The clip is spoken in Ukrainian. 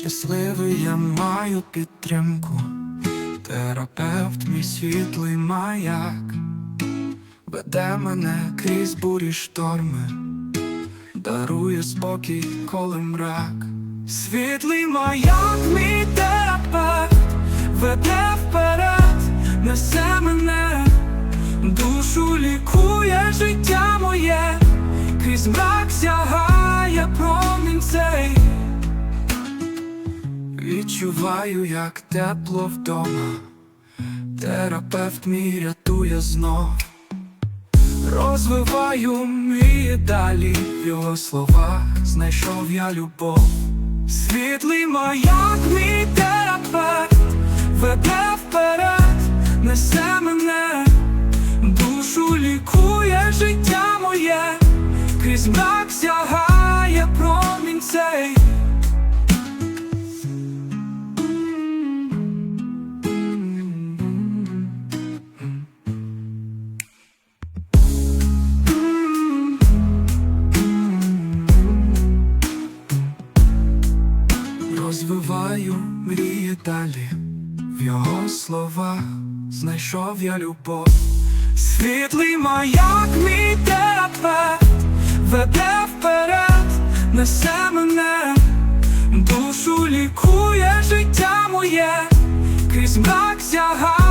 щасливий, я маю підтримку, терапевт, мій світлий маяк, веде мене крізь бурі шторми, дарує спокій, коли мрак. Світлий маяк, мій терапевт, веде вперед, несе мене, душу лікує життя моє, крізь мрак Відчуваю, як тепло вдома, терапевт мій рятує знов. Розвиваю мрії далі в його словах, знайшов я любов. Світлий маяк, мій терапевт, веде вперед, несе мене, душу лікує життя моє, крізь мрак Розвиваю мрії далі, в його словах знайшов я любов. Світлий маяк, мій терапевт, веде вперед, несе мене, душу лікує життя моє, крізь мрак цей.